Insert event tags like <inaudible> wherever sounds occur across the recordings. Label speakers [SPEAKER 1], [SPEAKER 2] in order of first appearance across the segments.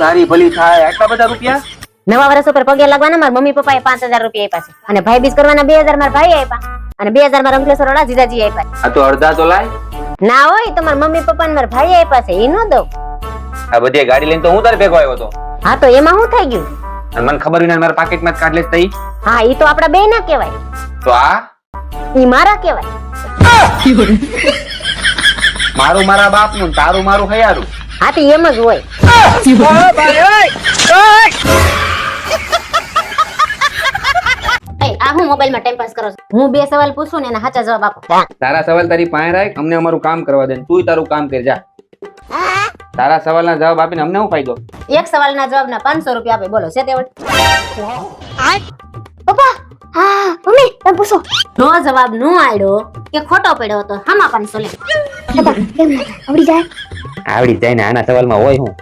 [SPEAKER 1] તારી ભલી થાય આટલા બધા રૂપિયા?
[SPEAKER 2] નવા વર્ષ ઉપર પગે લાગવાના મારા મમ્મી પપ્પાએ પાંચ હજાર રૂપિયા આપ્યા છે. અને ભાઈ બીજ કરવાના બે હજાર મારા ભાઈ આપ્યા. અને બે હજાર મારા અંકલેશ્વર વાળા જીજાજી આપ્યા
[SPEAKER 1] આ તો અડધા તો લાય.
[SPEAKER 2] ના હોય તો મારા મમ્મી પપ્પા મારા ભાઈ આપ્યા છે એ નો દઉં.
[SPEAKER 1] આ બધી ગાડી લઈને તો હું તારે ભેગો આવ્યો હતો?
[SPEAKER 2] હા તો એમાં શું થઈ ગયું?
[SPEAKER 1] અને મને ખબર વિના મારા પાકેટમાં જ કાઢ તઈ.
[SPEAKER 2] હા એ તો આપડા બે ના કહેવાય.
[SPEAKER 1] તો આ?
[SPEAKER 2] ઈ મારા કહેવાય.
[SPEAKER 1] મારું મારા બાપનું તારું મારું હયારું.
[SPEAKER 2] હા તો એમ જ હોય. આ હું મોબાઈલમાં ટાઈમ પાસ કરો છો? હું બે સવાલ પૂછું ને એના સાચા જવાબ આપો.
[SPEAKER 1] તારા સવાલ તારી પાસે રાખ અમને અમારું કામ કરવા દે તું તારું કામ કરી જા. તારા સવાલના જવાબ આપીને અમને શું ફાયદો?
[SPEAKER 2] એક સવાલના જવાબના પાંચસો રૂપિયા આપે બોલો છે તેવડ પપ્પા હા મમ્મી તમે પૂછો. નો જવાબ નો આડ્યો કે ખોટો પડ્યો તો હામાં પાંચસો લે આવડી જાય?
[SPEAKER 1] આવડી જાય ને આના સવાલમાં હોય હું?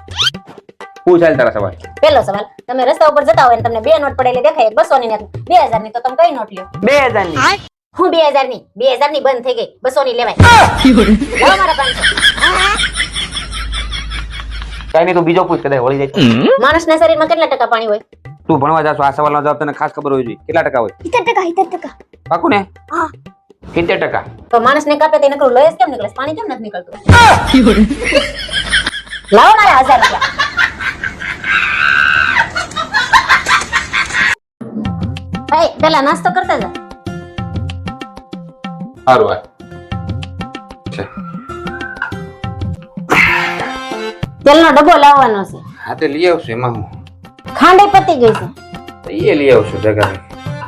[SPEAKER 1] પૂછ હાલ તારા સવાલ.
[SPEAKER 2] પેલો સવાલ તમે રસ્તા ઉપર જતા હોય ને તમને બે નોટ પડેલી દેખાય બસો ની ને બે હજારની તો તમે કઈ નોટ લ્યો?
[SPEAKER 1] બે હજારની
[SPEAKER 2] હું બે હજારની બે હજારની બંધ થઈ ગઈ બસો ની લેવાય લાવો મારા પાંચસો
[SPEAKER 1] કઈ નહીં તું બીજો પૂછ કદાચ હોળી જાય.
[SPEAKER 2] માણસના શરીરમાં કેટલા ટકા પાણી હોય?
[SPEAKER 1] તું ભણવા જાશો આ સવાલનો જવાબ તને ખાસ ખબર હોવી જોઈએ. કેટલા ટકા હોય?
[SPEAKER 2] સિત્તેર ટકા સિત્તેર ટકા.
[SPEAKER 1] પાકું ને?
[SPEAKER 2] હા.
[SPEAKER 1] સિત્તેર ટકા.
[SPEAKER 2] તો માણસને કાપે તે નકરું લોહી જ કેમ નીકળે? પાણી કેમ નથી નીકળતું? <laughs> લાવો મારા હજાર રૂપિયા. ભાઈ પેલા નાસ્તો કરતા જા.
[SPEAKER 1] સારું આ
[SPEAKER 2] તેલનો ડબ્બો લાવવાનો છે.
[SPEAKER 1] હા તે લઈ આવશું એમાં હું.
[SPEAKER 2] ખાંડે પતી ગઈ છે.
[SPEAKER 1] એ લઈ આવશું જગા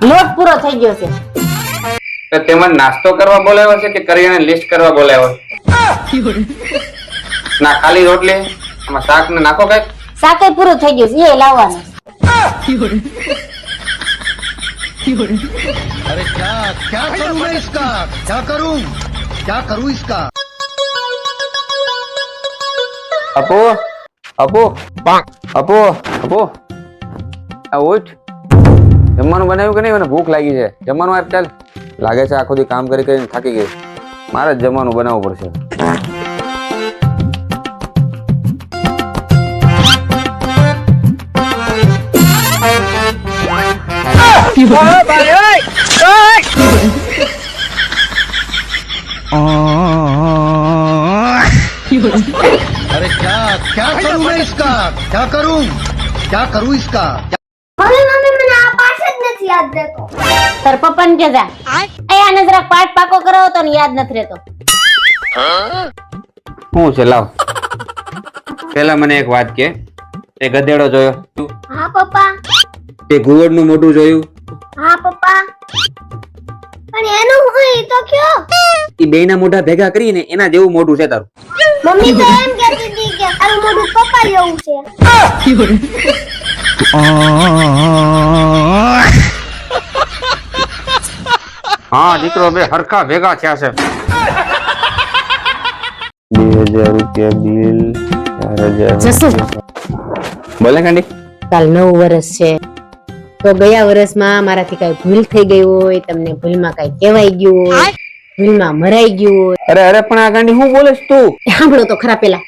[SPEAKER 2] લોટ પૂરો થઈ ગયો છે.
[SPEAKER 1] તો તેમાં નાસ્તો કરવા બોલાવ્યો છે કે કરિયાણા લિસ્ટ કરવા બોલાવ્યો ના ખાલી રોટલી આમાં શાક ને નાખો કઈ
[SPEAKER 2] શાકે પૂરું થઈ ગયું છે એ લાવવાનું.
[SPEAKER 3] અરે ક્યા ક્યા કરું મેં ઇસકા? ક્યા કરું? ક્યા કરું ઇસકા?
[SPEAKER 1] અપો અપો અપો અપો. આ ઉઠ. જમવાનું બનાવ્યું કે નહીં? મને ભૂખ લાગી છે. જમવાનું આપ ચાલ લાગે છે આખો દી કામ કરી કરીને થાકી ગઈ. મારે જ જમવાનું બનાવવું પડશે.
[SPEAKER 3] અરે ક્યાં ક્યાં કરું મેં ઇસકા? ક્યાં કરું? ક્યાં કરું ઇસકા?
[SPEAKER 4] હવે મમ્મી મને આ પાઠ જ નથી યાદ રહેતો.
[SPEAKER 2] તાર પપ્પાને કે જા. એ આને પાઠ પાકો કરાવો તો ને યાદ નથી રહેતો.
[SPEAKER 1] હું છે લાવ. પેલા મને એક વાત કે તે ગધેડો જોયો.
[SPEAKER 4] હા પપ્પા.
[SPEAKER 1] તે ઘુવડનું મોઢું જોયું.
[SPEAKER 4] હા પપ્પા. પણ એનું હું તો કયો?
[SPEAKER 1] એ બેયના મોઢા ભેગા કરીને એના જેવું મોઢું છે તારું.
[SPEAKER 4] મમ્મી તો એમ કહેતી હતી કે તારું મોઢું પપ્પા જેવું છે. <laughs> <laughs>
[SPEAKER 1] હા દીકરો બે હરખા ભેગા થયા છે. બે હજાર રૂપિયા બિલ ચાર હજાર બોલે કાંડી
[SPEAKER 2] કાલ નવ વર્ષ છે. તો ગયા વર્ષમાં મારાથી કઈ ભૂલ થઈ ગઈ હોય તમને ભૂલમાં કઈ કહેવાય ગયું હોય ભૂલમાં મરાઈ ગયું હોય.
[SPEAKER 1] અરે અરે પણ આ ગાંડી હું બોલે તું?
[SPEAKER 2] સાંભળો તો ખરા પેલા.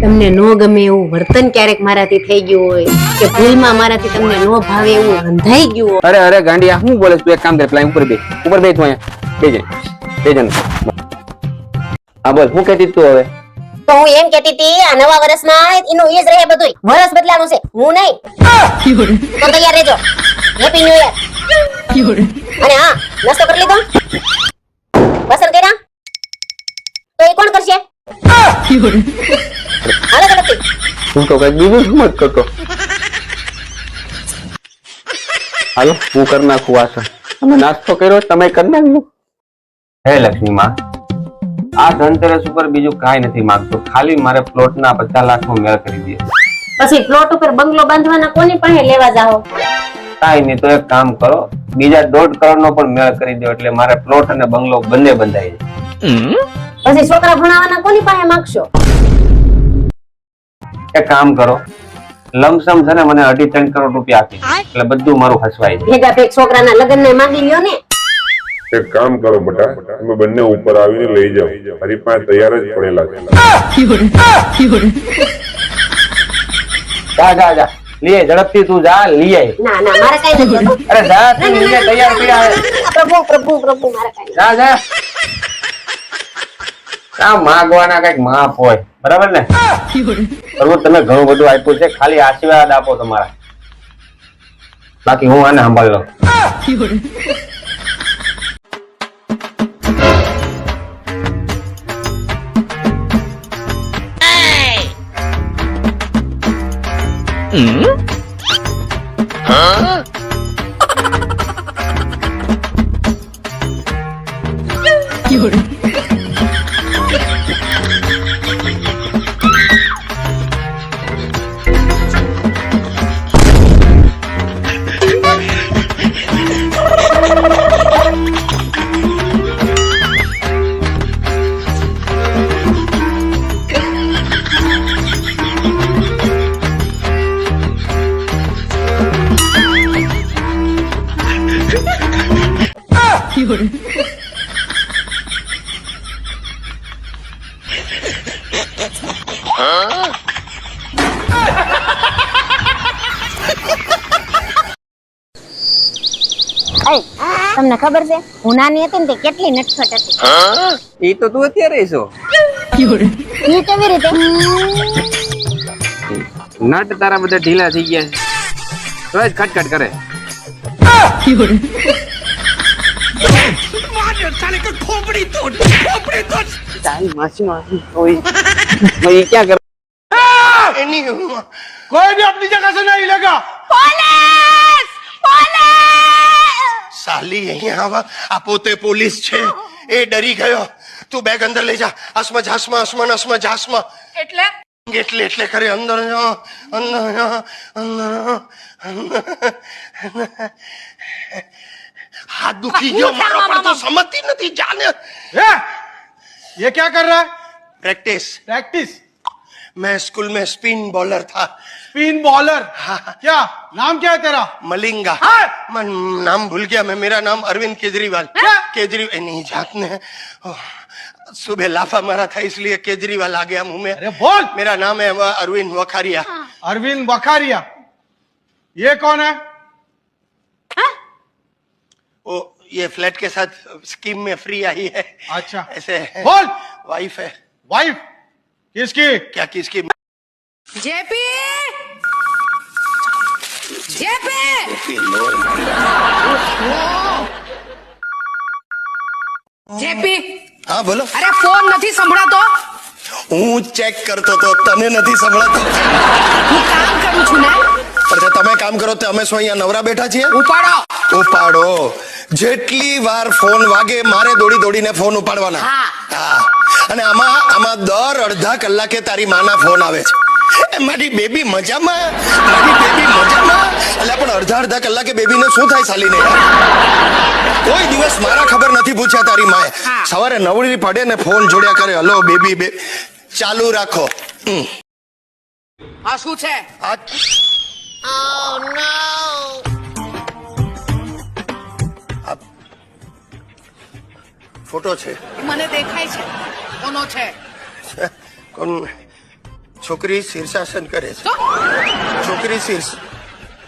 [SPEAKER 2] તમને ન ગમે એવું વર્તન ક્યારેક મારાથી થઈ ગયું હોય કે ભૂલમાં મારાથી તમને ન ભાવે એવું રંધાઈ ગયું હોય?
[SPEAKER 1] અરે અરે ગાંડિયા હું બોલે તું એક કામ કર પેલા ઉપર બે ઉપર બે તું અહીંયા. બે જણ બે જણ. હા બોલ હું કહેતી તું હવે?
[SPEAKER 2] તો હું એમ કેતી હતી આ નવા વર્ષમાં એનું એ જ રહે બધું વર્ષ બદલાનું છે. હું નહીં. તો તૈયાર રહેજો. હેપી ન્યુ યર અને હા નાસ્તો કરી લીધો. પસંદ કર્યા? તો એ કોણ કરશે?
[SPEAKER 1] હું તો કઈ બીજું શું મત કરતો. હાલો હું કરી નાખું આસન તમે નાસ્તો કર્યો તમે કરી નાખજો. હે લક્ષ્મી માં આ ધનતેરસ ઉપર બીજું કાંઈ નથી માંગતો. ખાલી મારે પ્લોટના પચાસ લાખનો મેળ કરી દે
[SPEAKER 2] પછી પ્લોટ ઉપર બંગલો બાંધવાના કોની પાસે લેવા જાઓ?
[SPEAKER 1] કાંઈ નહીં તો એક કામ કરો બીજા દોઢ કરોડ નો પણ મેળ કરી દો એટલે મારે પ્લોટ અને બંગલો બંને બંધાઈ જાય
[SPEAKER 2] પછી છોકરા ભણાવવાના કોની પાસે માંગશો?
[SPEAKER 1] એક કામ કરો લમસમ છે ને મને અઢી ત્રણ કરોડ રૂપિયા આપી એટલે બધું મારું હસવાય
[SPEAKER 2] ભેગા ભેગ છોકરાના લગ્ન ને માંગી લ્યો ને
[SPEAKER 5] એક કામ કરો બેટા તમે બંને ઉપર આવીને લઈ જાઓ મારી પાસે તૈયાર જ પડેલા છે
[SPEAKER 1] જા જા જા લીએ ઝડપથી તું જા લીએ
[SPEAKER 2] ના ના મારે કઈ નથી
[SPEAKER 1] અરે જા તું તૈયાર
[SPEAKER 2] ના, પ્રભુ પ્રભુ પ્રભુ મારે કઈ
[SPEAKER 1] જા જા આ માગવાના કંઈક માફ હોય? બરાબર ને? બરોબર તમે ઘણું બધું આપ્યું છે. ખાલી આશીર્વાદ આપો તમારા. બાકી હું આને સંભાળ લઉં
[SPEAKER 2] અય, તમને ખબર છે હું નાની હતી ને તે કેટલી નટખટ હતી
[SPEAKER 1] એ તો તું અત્યારે છો
[SPEAKER 2] એ કેવી રીતે
[SPEAKER 1] નટ તારા બધા ઢીલા થઈ ગયા છે રોજ ખટખટ કરે તારી માસી માસી કોઈ ભાઈ ક્યાં કરે
[SPEAKER 3] कोई भी अपनी जगह से नहीं हिलेगा સાલી અહીંયા આવા. આ પોતે પોલીસ છે. એ ડરી ગયો. તું બેગ અંદર લઈ જા. અસમાં ઝાસમાં અસમાં અસમાં ઝાસમાં
[SPEAKER 6] એટલે?
[SPEAKER 3] એટલે એટલે કરે અંદર અંદર અંદર હાથ દુખી ગયો. મારો પણ તો સમજતી નથી. જાને.
[SPEAKER 7] એ ક્યાં કર રહા?
[SPEAKER 3] પ્રેક્ટિસ
[SPEAKER 7] પ્રેક્ટિસ
[SPEAKER 3] मैं स्कूल में स्पिन बॉलर था।
[SPEAKER 7] Spin bowler?
[SPEAKER 3] हाँ।
[SPEAKER 7] क्या? नाम क्या है तेरा?
[SPEAKER 3] मलिंगा।
[SPEAKER 7] हाँ।
[SPEAKER 3] मैं नाम भूल गया मैं मेरा नाम अरविंद केजरीवाल। केजरीवाल नहीं जातने ओह, सुबह लाफा मारा था इसलिए केजरीवाल आ गया मुँह में।
[SPEAKER 7] अरे बोल।
[SPEAKER 3] मेरा नाम है वह अरविंद वखारिया।
[SPEAKER 7] अरविंद वखारिया। ये कौन है?
[SPEAKER 3] वो ये फ्लैट के साथ स्कीम में फ्री आई है।
[SPEAKER 7] अच्छा।
[SPEAKER 3] ऐसे है।
[SPEAKER 7] बोल।
[SPEAKER 3] वाइफ है।
[SPEAKER 7] वाइफ? किसकी
[SPEAKER 3] क्या किसकी
[SPEAKER 6] જેપી જેપી જેપી
[SPEAKER 3] हाँ बोलो
[SPEAKER 6] અરે ફોન નથી સંભળાતો
[SPEAKER 3] હું ચેક કરતો તો તને નથી સંભળાતો
[SPEAKER 6] હું કામ કરું છું ને
[SPEAKER 3] પણ જો તમે કામ કરો તો અમે શું અહીંયા નવરા બેઠા છીએ
[SPEAKER 6] ઉપાડો
[SPEAKER 3] ઉપાડો જેટલી વાર ફોન વાગે મારે દોડી દોડીને ફોન ઉપાડવાના
[SPEAKER 6] હા.
[SPEAKER 3] અને આમાં આમાં દર અડધા કલાકે તારી માના ફોન આવે છે. એ મારી બેબી મજામાં મારી બેબી મજામાં. એટલે પણ અડધા અડધા કલાકે બેબીને શું થાય સાલીને? કોઈ દિવસ મારા ખબર નથી પૂછ્યા તારી માએ. સવારે નવડી પડે ને ફોન જોડ્યા કરે. હલો બેબી બે ચાલુ રાખો.
[SPEAKER 6] આ શું છે?
[SPEAKER 3] આ આ ફોટો છે?
[SPEAKER 6] મને દેખાય છે. કોનો છે?
[SPEAKER 3] કોણ? છોકરી શીર્ષાસન કરે છે. છોકરી શીર્ષ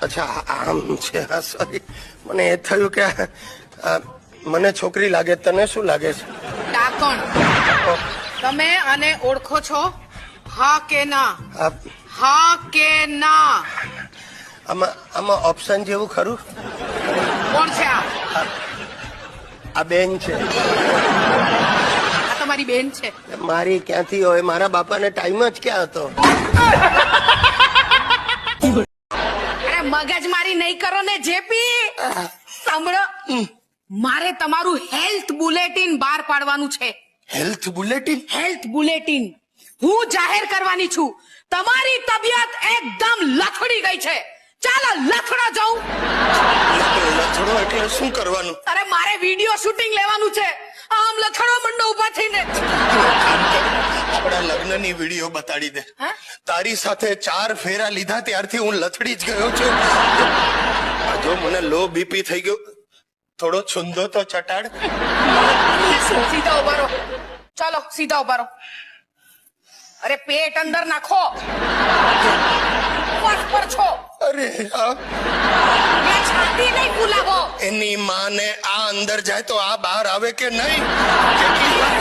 [SPEAKER 3] અચ્છા આમ છે. હા સોરી મને એ થયું કે મને છોકરી લાગે તને શું લાગે છે?
[SPEAKER 6] ડાકણ. તમે આને ઓળખો છો? હા કે ના? હા. કે ના?
[SPEAKER 3] આમાં આમાં ઓપ્શન જેવું ખરું?
[SPEAKER 6] કોણ છે આ?
[SPEAKER 3] આ બેન છે.
[SPEAKER 6] આ તમારી બેન છે.
[SPEAKER 3] મારી ક્યાંથી હોય? મારા બાપાને ટાઈમ જ ક્યાં હતો?
[SPEAKER 6] અરે મગજમારી નહીં કરો ને જેપી. સાંભળો. મારે તમારું હેલ્થ બુલેટિન બહાર પાડવાનું છે.
[SPEAKER 3] હેલ્થ બુલેટિન
[SPEAKER 6] હેલ્થ બુલેટિન હું જાહેર કરવાની છું. તમારી તબિયત એકદમ લથડી ગઈ છે. ચાલો લથડો જાઉં.
[SPEAKER 3] એટલે શું કરવાનું?
[SPEAKER 6] અરે મારે વીડિયો શૂટિંગ લેવાનું છે. આમ લથડો મંડો ઊભા થઈને.
[SPEAKER 3] આપણા લગ્નની વીડિયો બતાડી દે.
[SPEAKER 6] હા?
[SPEAKER 3] તારી સાથે ચાર ફેરા લીધા ત્યારથી હું લથડી જ ગયો છું. આ જો મને લો બીપી થઈ ગયો. થોડો છુંદો તો ચટાડ.
[SPEAKER 6] સીધા ઊભા રહો. ચાલો સીધા ઊભા રહો. અરે પેટ અંદર નાખો. પર
[SPEAKER 3] હા?
[SPEAKER 6] લે છાતી નહીં ફૂલાવો.
[SPEAKER 3] એની માને આ અંદર જાય તો આ બહાર આવે કે નહીં? કેટલી વાર